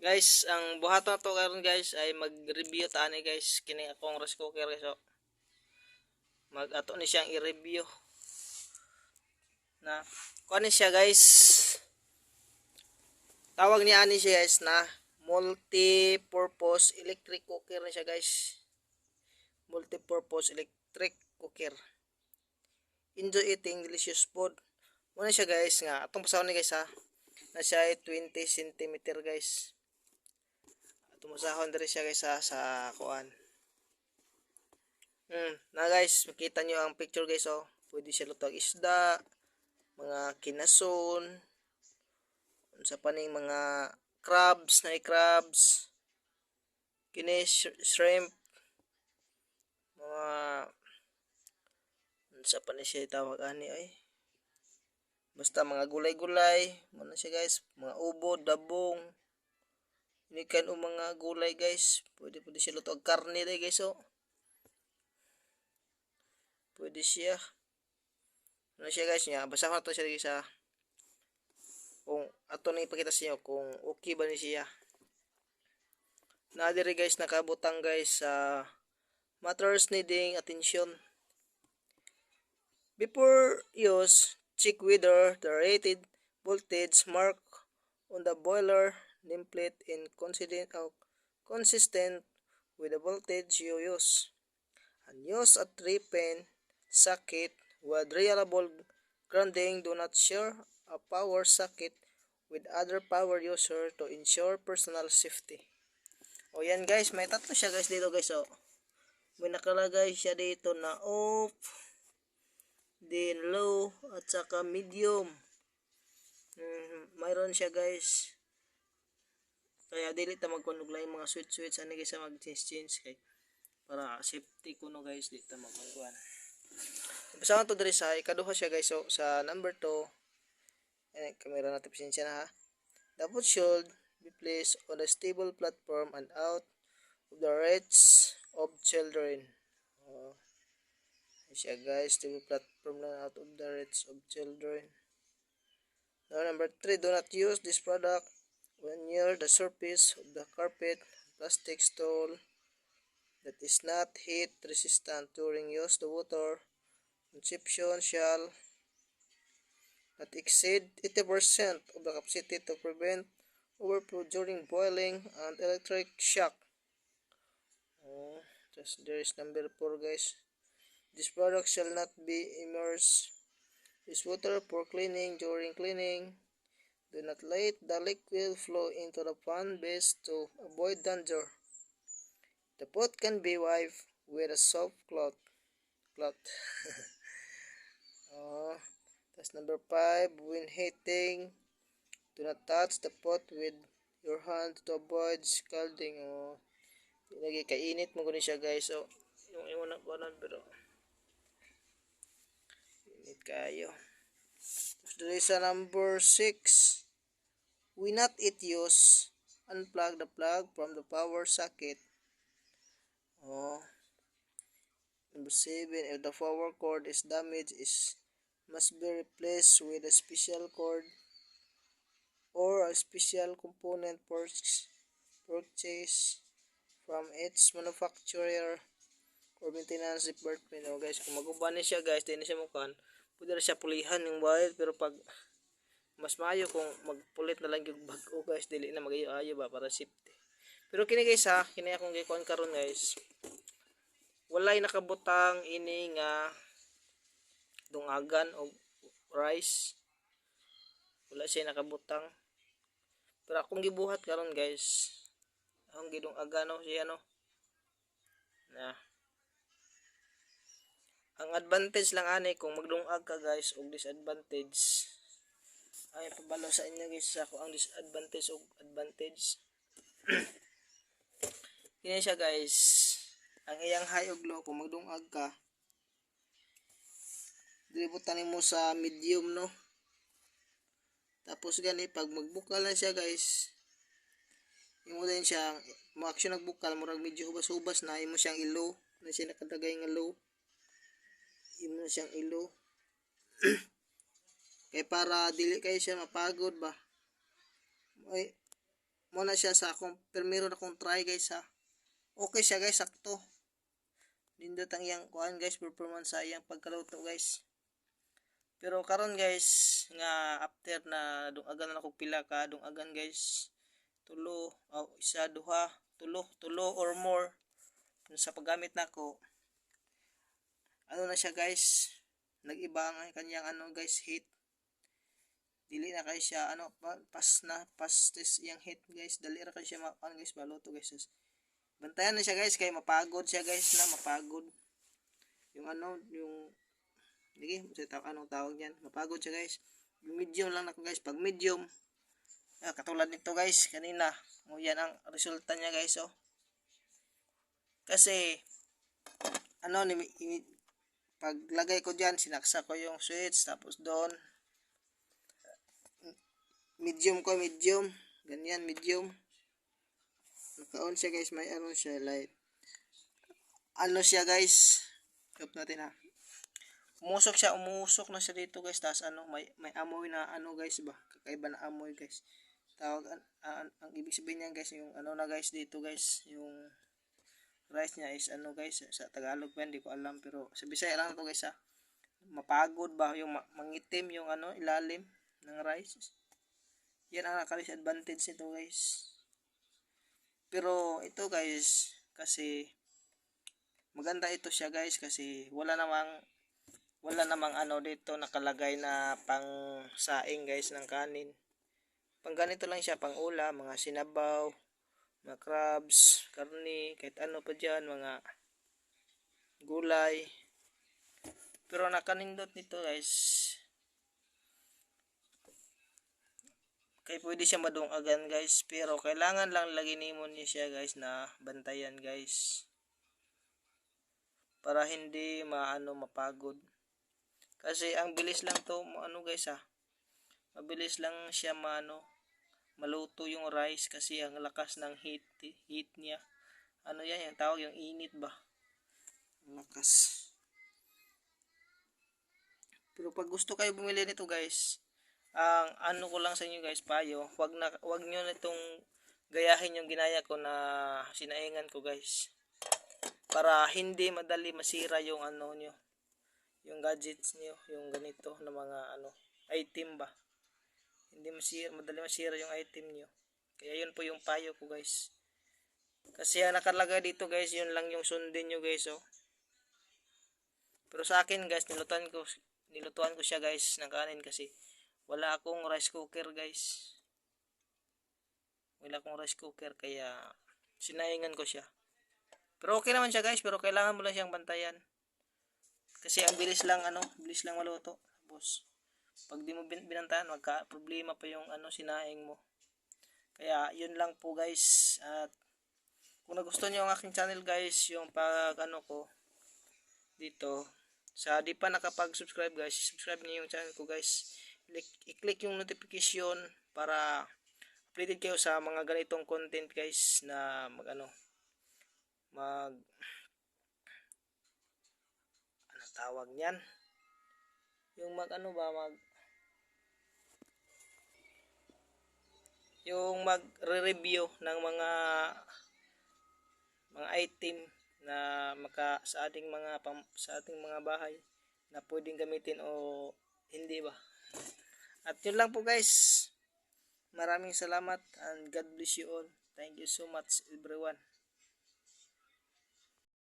Guys, ang buhaton to karon guys ay mag-review ta ni guys kini akong rice cooker guys. So, mag ato ni siyang i-review. Na kuan siya guys. Tawag ni ani siya guys na multi-purpose electric cooker ni siya guys. Multi-purpose electric cooker. Enjoy eating delicious food. Muna siya guys nga atong pasahon ni guys ha. Na siya ay 20 cm guys tumusahon diri siya guys sa, sa kuan hmm, na guys makita nyo ang picture guys oh. Pwede siya lutag isda mga kinason sa paning mga crabs na crabs kini sh- shrimp mga sa pa ni siya tawag ani ay. Basta mga gulay-gulay muna siya guys mga ubo dabong Inikan o mga gulay guys. Pwede pwede siya luto. Karne day guys oh. Pwede siya. Ano siya guys niya. Basta ko to siya guys ha. Kung ato na ipakita sa inyo kung okay ba ni siya. Nadiri guys nakabutang guys sa matters needing attention. Before use, check whether the rated voltage mark on the boiler nameplate and consistent, uh, consistent with the voltage you use. And use a 3-pin socket with reliable grounding. Do not share a power socket with other power user to ensure personal safety. O yan guys, may tatlo siya guys dito guys. O. May nakalagay siya dito na off, then low, at saka medium. Mm, mayroon siya guys kaya dili ta magkunuglay mga switch switch ani kaysa mag change change kay para safety kuno guys di ta magkuan Basahan to diri sa ikaduha siya guys so sa number 2 eh kamera natin pasensya na ha. The should be placed on a stable platform and out of the reach of children. Oh. siya guys stable platform lang out of the reach of children. Now number 3 do not use this product when near the surface of the carpet, plastic stool that is not heat resistant during use the water conception shall not exceed 80% of the capacity to prevent overflow during boiling and electric shock. Oh, just there is number 4 guys. This product shall not be immersed. Use water for cleaning during cleaning Do not let the liquid flow into the pan base to avoid danger. The pot can be wiped with a soft cloth. cloth. oh, that's number five. When heating, do not touch the pot with your hand to avoid scalding. Oh, lagi kainit mo siya guys. So, yung iwan ko na pero init kayo. There is a number 6. We not it use unplug the plug from the power socket. Oh. Number 7. If the power cord is damaged, is must be replaced with a special cord or a special component purchase from its manufacturer or maintenance department. Oh guys, kung maguban siya guys, di na siya mukan. Pwede siya pulihan yung bayad pero pag mas maayo kung magpulit na lang yung bag-o guys dili na magayo ayo ba para safety. Pero kini guys ha kini akong gikuan karon guys. Walay nakabutang ini nga dungagan o rice. Wala siya nakabutang. Pero akong gibuhat karon guys. Akong gidungagan no siya no? Na ang advantage lang ani kung magdungag ka guys og disadvantage. Ay pabalo sa inyo guys sa ako ang disadvantage o advantage. Kini siya guys. Ang iyang high og low kung magdungag ka dilibutan mo sa medium no? Tapos gani pag magbukal na siya guys imo din siya mo action nagbukal murag medyo hubas-hubas na imo siyang ilo na siya nakadagay nga low imo na siyang ilo. Kay para dili kayo siya mapagod ba. Ay, muna siya sa akong primero na kong try guys ha. Okay siya guys sakto. Nindot ang iyang kuan guys performance sa iyang pagkaluto guys. Pero karon guys nga after na dungagan na ako pila ka dungagan guys tulo o isa duha tulo tulo or more. Sa paggamit nako ano na siya guys nag-iba ang kanyang ano guys heat dili na kay siya ano pa- pas na pas test yang hit guys dali ra kay siya ma ano guys maluto guys bantayan na siya guys kay mapagod siya guys na mapagod yung ano yung Sige, sa taw anong tawag niyan? Mapagod siya guys. Yung medium lang ako guys. Pag medium, ah, katulad nito guys, kanina. O yan ang resulta niya guys oh. Kasi, ano, ni, paglagay ko dyan, sinaksa ko yung switch, tapos doon, medium ko, medium, ganyan, medium. Naka-on siya guys, may ano siya, light. Ano siya guys, Stop natin ha. Umusok siya, umusok na siya dito guys, tapos ano, may, may amoy na ano guys ba, kakaiba na amoy guys. Tawag, an, an- ang ibig sabihin niyan guys, yung ano na guys dito guys, yung rice niya is ano guys, sa Tagalog pa hindi ko alam, pero sa Bisaya lang to guys ha. Mapagod ba, yung ma- mangitim yung ano, ilalim ng rice. Yan ang nakaka-disadvantage nito guys. Pero ito guys, kasi maganda ito siya guys kasi wala namang wala namang ano dito nakalagay na pang saing guys ng kanin. Pang ganito lang siya, pang ulam, mga sinabaw, mga crabs, karni, kahit ano pa dyan, mga gulay. Pero nakanindot nito guys. Kaya pwede siya madungagan guys. Pero kailangan lang lagyan mo niya siya guys na bantayan guys. Para hindi maano mapagod. Kasi ang bilis lang to ano guys ah. Mabilis lang siya maano maluto yung rice kasi ang lakas ng heat heat niya. Ano yan yung tawag yung init ba? Lakas. Pero pag gusto kayo bumili nito guys, ang ano ko lang sa inyo guys, payo, wag na wag niyo nitong gayahin yung ginaya ko na sinaingan ko guys. Para hindi madali masira yung ano nyo, yung gadgets niyo, yung ganito na mga ano, item ba. Hindi masira, madali masira yung item niyo. Kaya yun po yung payo ko guys. Kasi ang nakalagay dito guys, yun lang yung sundin nyo guys oh. Pero sa akin guys, nilutuan ko nilutuan ko siya guys ng kanin kasi wala akong rice cooker guys. Wala akong rice cooker kaya sinaingan ko siya. Pero okay naman siya guys, pero kailangan mo lang siyang bantayan. Kasi ang bilis lang ano, bilis lang maluto. Tapos pag di mo bin- binantayan, magka problema pa yung ano sinaing mo. Kaya yun lang po guys. At kung nagustuhan niyo ang aking channel guys, yung pag ano ko dito sa di pa nakapag-subscribe guys, subscribe niyo yung channel ko guys. I-click yung notification para updated kayo sa mga ganitong content guys na mag ano mag ano tawag niyan yung mag ano ba mag yung mag-review ng mga mga item na maka sa ating mga pam, sa ating mga bahay na pwedeng gamitin o hindi ba. At yun lang po guys. Maraming salamat and God bless you all. Thank you so much everyone